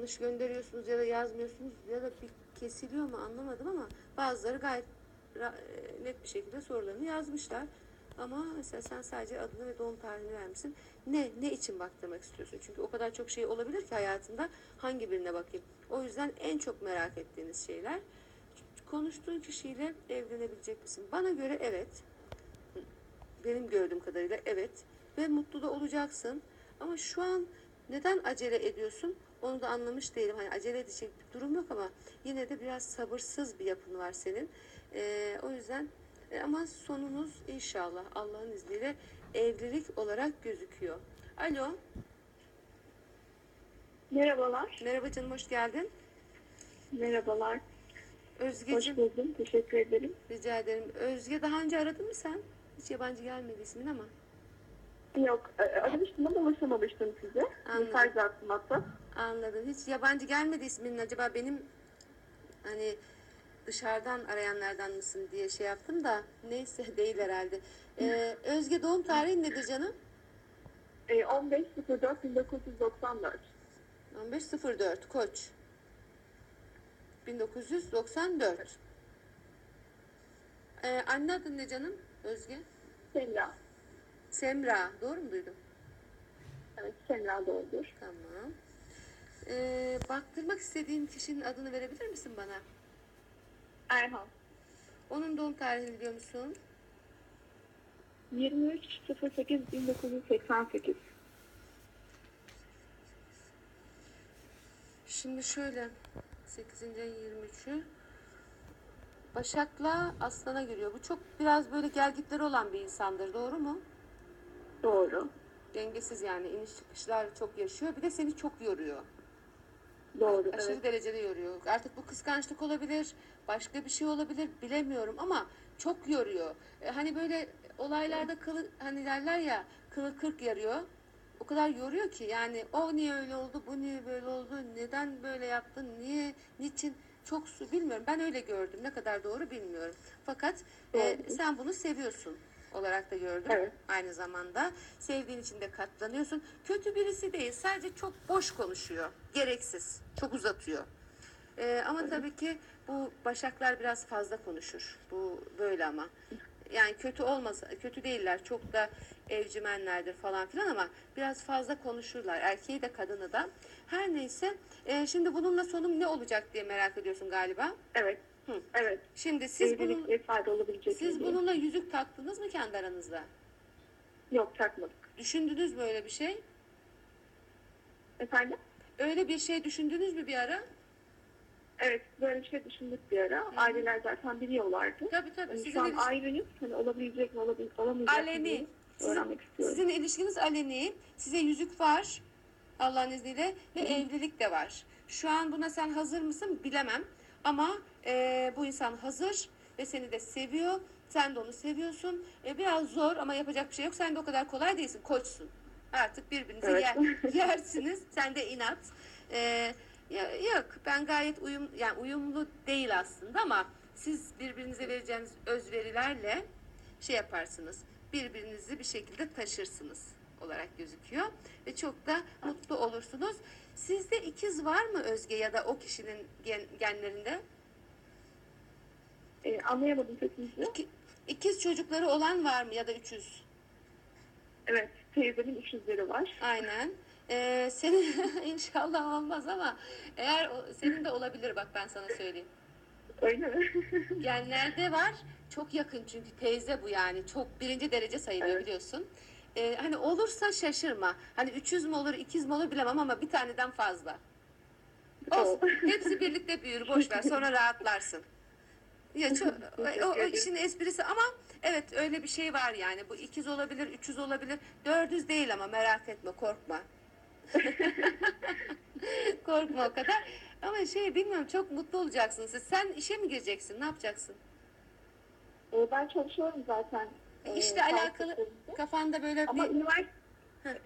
yanlış gönderiyorsunuz ya da yazmıyorsunuz ya da bir kesiliyor mu anlamadım ama bazıları gayet e, net bir şekilde sorularını yazmışlar. Ama mesela sen sadece adını ve doğum tarihini vermişsin. Ne ne için baktırmak istiyorsun? Çünkü o kadar çok şey olabilir ki hayatında hangi birine bakayım. O yüzden en çok merak ettiğiniz şeyler konuştuğun kişiyle evlenebilecek misin? Bana göre evet. Benim gördüğüm kadarıyla evet. Ve mutlu da olacaksın. Ama şu an neden acele ediyorsun? Onu da anlamış değilim. Hani acele edecek bir durum yok ama yine de biraz sabırsız bir yapın var senin. Ee, o yüzden e, ama sonunuz inşallah Allah'ın izniyle evlilik olarak gözüküyor. Alo. Merhabalar. Merhaba canım hoş geldin. Merhabalar. Hoş Özgeciğim buldum. Teşekkür ederim. rica ederim. Özge daha önce aradın mı sen? Hiç yabancı gelmedi ismin ama. Yok, e, aramıştım ama ulaşamamıştım size. Anladım. Mesaj attım hatta. Anladım. Hiç yabancı gelmedi isminin acaba benim hani dışarıdan arayanlardan mısın diye şey yaptım da neyse değil herhalde. Ee, Özge doğum tarihin nedir canım? E, 15.04.1994. 15.04 Koç. 1994. Ee, anne adın ne canım? Özge. Semra. Semra. Doğru mu duydum? Evet, Semra doğrudur. Tamam. Ee, baktırmak istediğin kişinin adını verebilir misin bana? Erhan. Onun doğum tarihini biliyor musun? 23.08.1988. Şimdi şöyle 8. ayın 23'ü Başak'la Aslan'a giriyor. Bu çok biraz böyle gelgitleri olan bir insandır. Doğru mu? Doğru. Dengesiz yani iniş çıkışlar çok yaşıyor. Bir de seni çok yoruyor. Doğru, Aşırı evet. derecede yoruyor. Artık bu kıskançlık olabilir, başka bir şey olabilir bilemiyorum ama çok yoruyor. E, hani böyle olaylarda kılı hani derler ya kılı kırk yarıyor. O kadar yoruyor ki yani o niye öyle oldu, bu niye böyle oldu, neden böyle yaptın, niye, niçin çok su bilmiyorum. Ben öyle gördüm. Ne kadar doğru bilmiyorum. Fakat e, sen bunu seviyorsun olarak da gördüm. Evet. Aynı zamanda sevdiğin için de katlanıyorsun. Kötü birisi değil. Sadece çok boş konuşuyor. Gereksiz. Çok uzatıyor. Ee, ama tabii ki bu başaklar biraz fazla konuşur. Bu böyle ama. Yani kötü olmasa, kötü değiller. Çok da evcimenlerdir falan filan ama biraz fazla konuşurlar. Erkeği de kadını da. Her neyse. e, şimdi bununla sonum ne olacak diye merak ediyorsun galiba. Evet. Hı. Evet. Şimdi siz bunun, vesaire olabilecek siz diye. bununla yüzük taktınız mı kendi aranızda? Yok, takmadık. Düşündünüz mü öyle bir şey? Efendim? Öyle bir şey düşündünüz mü bir ara? Evet, böyle bir şey düşündük bir ara. Aileler zaten biliyorlardı. Tabii tabii. Yani Sizin, şu an iliş- ayrıyız. Hani olabilecek mi, olabil olamayacak aleni. Sizin, sizin ilişkiniz aleni. Size yüzük var. Allah'ın izniyle. Ve evlilik de var. Şu an buna sen hazır mısın bilemem. Ama e, bu insan hazır ve seni de seviyor. Sen de onu seviyorsun. E, biraz zor ama yapacak bir şey yok. Sen de o kadar kolay değilsin. Koçsun. Artık birbirinizi Evet. yer, yersiniz. Sen de inat. E, ya, yok ben gayet uyum yani uyumlu değil aslında ama siz birbirinize vereceğiniz özverilerle şey yaparsınız. Birbirinizi bir şekilde taşırsınız olarak gözüküyor ve çok da mutlu olursunuz. Sizde ikiz var mı Özge ya da o kişinin gen, genlerinde? Ee, anlayamadım sesinizi. İki, ikiz çocukları olan var mı ya da üçüz? Evet, teyzemin üç yüzleri var. Aynen. Ee, senin inşallah olmaz ama eğer o- senin de olabilir bak ben sana söyleyeyim. Öyle mi? Genlerde var. Çok yakın çünkü teyze bu yani. Çok birinci derece sayılıyor Evet. biliyorsun. Ee, hani olursa şaşırma. Hani 300 mü olur, 200 mü olur bilemem ama bir taneden fazla. Olsun. Hepsi birlikte büyür. Boş ver. Sonra rahatlarsın. Ya çok, o, o ederim. işin esprisi ama evet öyle bir şey var yani. Bu ikiz olabilir, 300 olabilir. 400 değil ama merak etme, korkma. korkma o kadar. Ama şey bilmiyorum çok mutlu olacaksın siz. Sen işe mi gireceksin? Ne yapacaksın? Ee, ben çalışıyorum zaten. Ee, İşle alakalı kafanda böyle Ama bir üniversite,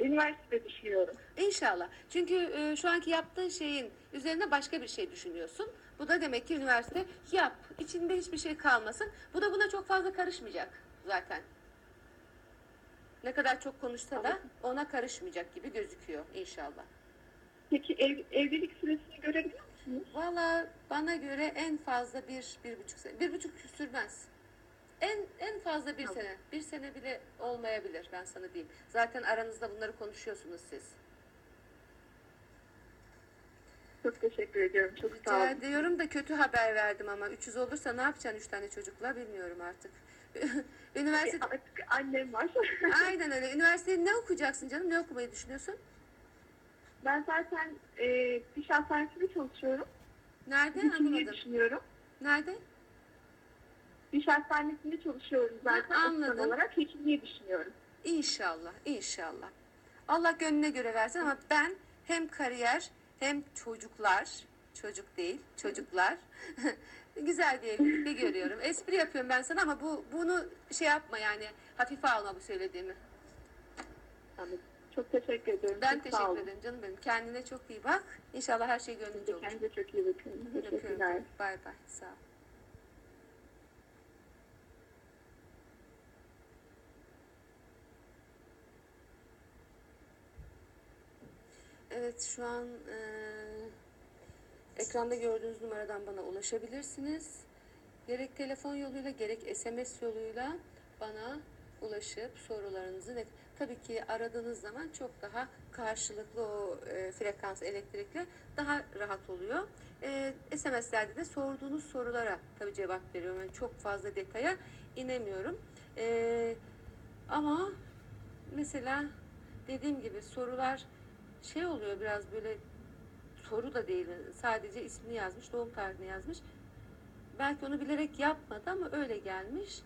üniversite düşünüyorum. İnşallah. Çünkü e, şu anki yaptığın şeyin üzerine başka bir şey düşünüyorsun. Bu da demek ki üniversite yap. İçinde hiçbir şey kalmasın. Bu da buna çok fazla karışmayacak zaten. Ne kadar çok konuşsa da ona karışmayacak gibi gözüküyor inşallah. Peki ev, evlilik süresini görebiliyor musunuz? Valla bana göre en fazla bir, bir buçuk sene. Bir buçuk sürmez. En, en fazla bir sene. Bir sene bile olmayabilir ben sana diyeyim. Zaten aranızda bunları konuşuyorsunuz siz. Çok teşekkür ediyorum. Çok sağ Rica olun. ediyorum da kötü haber verdim ama 300 olursa ne yapacaksın 3 tane çocukla bilmiyorum artık. Üniversite Artık annem var. aynen öyle. Üniversitede ne okuyacaksın canım? Ne okumayı düşünüyorsun? ben zaten e, diş hastanesinde çalışıyorum. Nerede? Hekimliği Anlamadım. düşünüyorum. Nerede? Diş hastanesinde çalışıyorum zaten. Ha, anladım. olarak hekimliği düşünüyorum. İnşallah, inşallah. Allah gönlüne göre versin ama ben hem kariyer hem çocuklar, çocuk değil, çocuklar güzel bir evlilikte görüyorum. Espri yapıyorum ben sana ama bu bunu şey yapma yani hafife alma bu söylediğimi. Anladım. Çok teşekkür ediyorum. Ben çok teşekkür ederim canım benim. Kendine çok iyi bak. İnşallah her şey gönlünce olur. Kendinize çok iyi bakın. Teşekkürler. Bay bay. Sağ ol. Evet şu an eee, ekranda gördüğünüz numaradan bana ulaşabilirsiniz. Gerek telefon yoluyla gerek SMS yoluyla bana ulaşıp sorularınızı net tabii ki aradığınız zaman çok daha karşılıklı o e, frekans elektrikle daha rahat oluyor. E, SMS'lerde de sorduğunuz sorulara tabii cevap veriyorum. Yani çok fazla detaya inemiyorum. E, ama mesela dediğim gibi sorular şey oluyor biraz böyle soru da değil sadece ismini yazmış doğum tarihini yazmış. Belki onu bilerek yapmadı ama öyle gelmiş.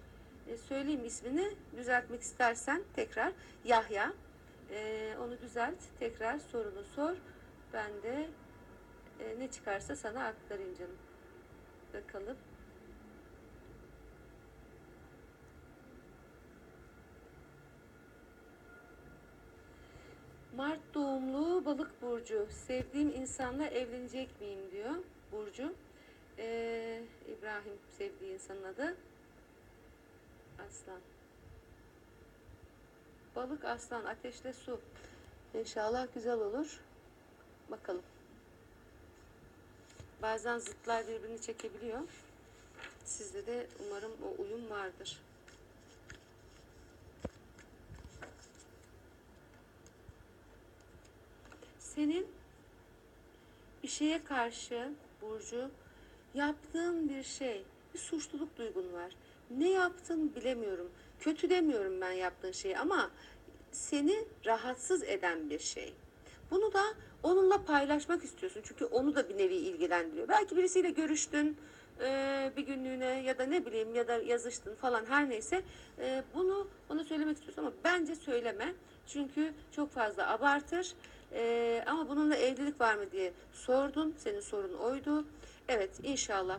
E, söyleyeyim ismini düzeltmek istersen tekrar. Yahya. E, onu düzelt tekrar sorunu sor. Ben de e, ne çıkarsa sana aktarayım canım. Bakalım Mart doğumlu balık burcu. Sevdiğim insanla evlenecek miyim diyor Burcu. Ee, İbrahim sevdiği insanın adı. Aslan. Balık aslan ateşle su. İnşallah güzel olur. Bakalım. Bazen zıtlar birbirini çekebiliyor. Sizde de umarım o uyum vardır. Senin bir şeye karşı Burcu yaptığın bir şey, bir suçluluk duygun var. Ne yaptın bilemiyorum. Kötü demiyorum ben yaptığın şeyi ama seni rahatsız eden bir şey. Bunu da onunla paylaşmak istiyorsun. Çünkü onu da bir nevi ilgilendiriyor. Belki birisiyle görüştün bir günlüğüne ya da ne bileyim ya da yazıştın falan her neyse bunu ona söylemek istiyorsun ama bence söyleme. Çünkü çok fazla abartır. Eee, ama bununla evlilik var mı diye sordun. Senin sorun oydu. Evet inşallah